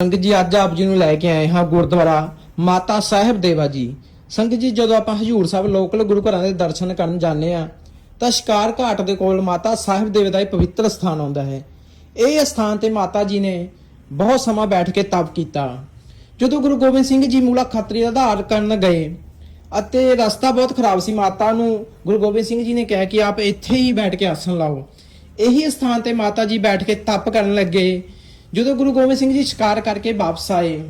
ਸੰਗਤ ਜੀ, ਅੱਜ ਆਪ ਜੀ ਨੂੰ ਲੈ ਕੇ ਆਏ ਹਾਂ ਗੁਰਦੁਆਰਾ ਮਾਤਾ ਸਾਹਿਬ ਦੇਵਾ ਜੀ। ਸੰਗਤ ਜੀ, ਜਦੋਂ ਆਪਾਂ ਹਜੂਰ ਸਾਹਿਬ ਲੋਕਲ ਗੁਰੂ ਘਰਾਂ ਦੇ ਦਰਸ਼ਨ ਕਰਨ ਜਾਂਦੇ ਆ ਤਾਂ ਸ਼ਿਕਾਰ ਘਾਟ ਦੇ ਕੋਲ ਮਾਤਾ ਸਾਹਿਬ ਦੇਵੇ ਦਾ ਇਹ ਪਵਿੱਤਰ ਸਥਾਨ ਆਉਂਦਾ ਹੈ। ਇਹ ਸਥਾਨ ਤੇ ਮਾਤਾ ਜੀ ਨੇ ਬਹੁਤ ਸਮਾਂ ਬੈਠ ਕੇ ਤਪ ਕੀਤਾ। ਜਦੋਂ ਗੁਰੂ ਗੋਬਿੰਦ ਸਿੰਘ ਜੀ ਮੂਲਾ ਖੱਤਰੀ ਦਾ ਆਧਾਰ ਕਰਨ ਗਏ ਅਤੇ ਰਸਤਾ ਬਹੁਤ ਖਰਾਬ ਸੀ, ਮਾਤਾ ਨੂੰ ਗੁਰੂ ਗੋਬਿੰਦ ਸਿੰਘ ਜੀ ਨੇ ਕਿਹਾ ਕਿ ਆਪ ਇੱਥੇ ਹੀ ਬੈਠ ਕੇ ਆਸਣ ਲਾਓ। ਇਹੀ ਸਥਾਨ ਤੇ ਮਾਤਾ ਜੀ ਬੈਠ ਕੇ ਤਪ ਕਰਨ ਲੱਗੇ। ਜਦੋਂ ਗੁਰੂ ਗੋਬਿੰਦ ਸਿੰਘ ਜੀ ਸ਼ਿਕਾਰ ਕਰਕੇ ਵਾਪਸ ਆਏ,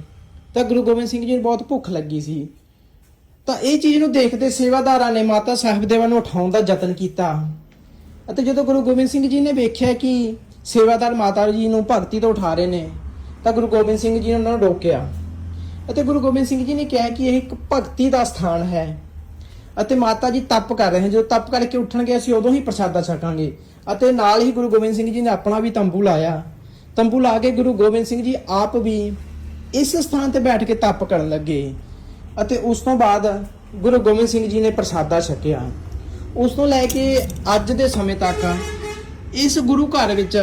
ਤਾਂ ਗੁਰੂ ਗੋਬਿੰਦ ਸਿੰਘ ਜੀ ਨੂੰ ਬਹੁਤ ਭੁੱਖ ਲੱਗੀ ਸੀ। ਤਾਂ ਇਹ ਚੀਜ਼ ਨੂੰ ਦੇਖਦੇ ਸੇਵਾਦਾਰਾਂ ਨੇ ਮਾਤਾ ਸਾਹਿਬ ਦੇਵਾ ਨੂੰ ਉਠਾਉਣ ਦਾ ਯਤਨ ਕੀਤਾ। ਅਤੇ ਜਦੋਂ ਗੁਰੂ ਗੋਬਿੰਦ ਸਿੰਘ ਜੀ ਨੇ ਵੇਖਿਆ ਕਿ ਸੇਵਾਦਾਰ ਮਾਤਾ ਜੀ ਨੂੰ ਭਗਤੀ ਤੋਂ ਉਠਾ ਰਹੇ ਨੇ, ਤਾਂ ਗੁਰੂ ਗੋਬਿੰਦ ਸਿੰਘ ਜੀ ਨੇ ਉਹਨਾਂ ਨੂੰ ਰੋਕਿਆ। ਅਤੇ ਗੁਰੂ ਗੋਬਿੰਦ ਸਿੰਘ ਜੀ ਨੇ ਕਿਹਾ ਕਿ ਇਹ ਇੱਕ ਭਗਤੀ ਦਾ ਸਥਾਨ ਹੈ। ਅਤੇ ਮਾਤਾ ਜੀ ਤਪ ਕਰ ਰਹੇ ਹਨ ਜਦੋਂ ਤਪ ਕਰਕੇ ਉੱਠਣਗੇ, ਅਸੀਂ ਉਦੋਂ ਹੀ ਪ੍ਰਸਾਦਾ ਛਕਾਂਗੇ। ਅਤੇ ਨਾਲ ਹੀ ਗੁਰੂ ਗੋਬਿੰਦ ਸਿੰਘ ਜੀ ਨੇ ਆਪਣਾ ਵੀ ਤੰਬੂ ਲਾਇਆ। ਤੰਬੂ ਲਾ ਕੇ ਗੁਰੂ ਗੋਬਿੰਦ ਸਿੰਘ ਜੀ ਆਪ ਵੀ ਇਸ ਸਥਾਨ ਤੇ ਬੈਠ ਕੇ ਤਪ ਕਰਨ ਲੱਗੇ ਅਤੇ ਉਸ ਤੋਂ ਬਾਅਦ ਗੁਰੂ ਗੋਬਿੰਦ ਸਿੰਘ ਜੀ ਨੇ ਪ੍ਰਸਾਦਾ ਛਕਿਆ। ਉਸ ਤੋਂ ਲੈ ਕੇ ਅੱਜ ਦੇ ਸਮੇਂ ਤੱਕ ਇਸ ਗੁਰੂ ਘਰ ਵਿੱਚ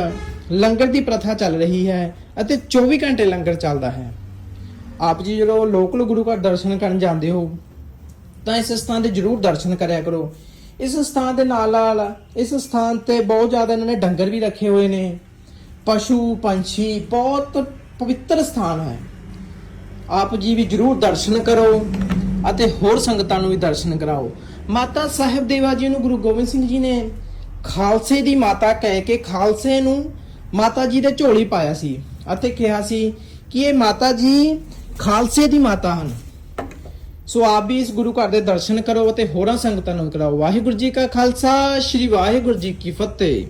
ਲੰਗਰ ਦੀ ਪ੍ਰਥਾ ਚੱਲ ਰਹੀ ਹੈ ਅਤੇ 24 ਘੰਟੇ ਲੰਗਰ ਚੱਲਦਾ ਹੈ। ਆਪ ਜੀ ਜਦੋਂ ਲੋਕਲ ਗੁਰੂ ਘਰ ਦਰਸ਼ਨ ਕਰਨ ਜਾਂਦੇ ਹੋ, ਤਾਂ ਇਸ ਸਥਾਨ ਦੇ ਜਰੂਰ ਦਰਸ਼ਨ ਕਰਿਆ ਕਰੋ। ਇਸ ਸਥਾਨ ਦੇ ਨਾਲ ਨਾਲ ਇਸ ਸਥਾਨ ਤੇ ਬਹੁਤ ਜ਼ਿਆਦਾ ਇਹਨਾਂ ਨੇ ਡੰਗਰ ਵੀ ਰੱਖੇ ਹੋਏ ਨੇ। ਪਸ਼ੂ, ਪੰਛੀ ਬਹੁਤ ਪਵਿੱਤਰ ਸਥਾਨ ਹੈ। ਆਪ ਜੀ ਵੀ ਜਰੂਰ ਦਰਸ਼ਨ ਕਰੋ ਅਤੇ ਹੋਰ ਸੰਗਤਾਂ ਨੂੰ ਵੀ ਦਰਸ਼ਨ ਕਰਾਓ। ਮਾਤਾ ਸਾਹਿਬ ਦੇਵਾ ਜੀ ਨੂੰ ਗੁਰੂ ਗੋਬਿੰਦ ਸਿੰਘ ਜੀ ਨੇ ਖਾਲਸੇ ਦੀ ਮਾਤਾ ਕਹਿ ਕੇ ਖਾਲਸੇ ਨੂੰ ਮਾਤਾ ਜੀ ਦੇ ਝੋਲੀ ਪਾਇਆ ਸੀ ਅਤੇ ਕਿਹਾ ਸੀ ਕਿ ਇਹ ਮਾਤਾ ਜੀ ਖਾਲਸੇ ਦੀ ਮਾਤਾ ਹਨ। ਸੋ ਆਪ ਵੀ ਇਸ ਗੁਰੂ ਘਰ ਦੇ ਦਰਸ਼ਨ ਕਰੋ ਅਤੇ ਹੋਰਾਂ ਸੰਗਤਾਂ ਨੂੰ ਕਰਾਓ। ਵਾਹਿਗੁਰੂ ਜੀ ਕਾ ਖਾਲਸਾ, ਸ੍ਰੀ ਵਾਹਿਗੁਰੂ ਜੀ ਕੀ ਫਤਿਹ।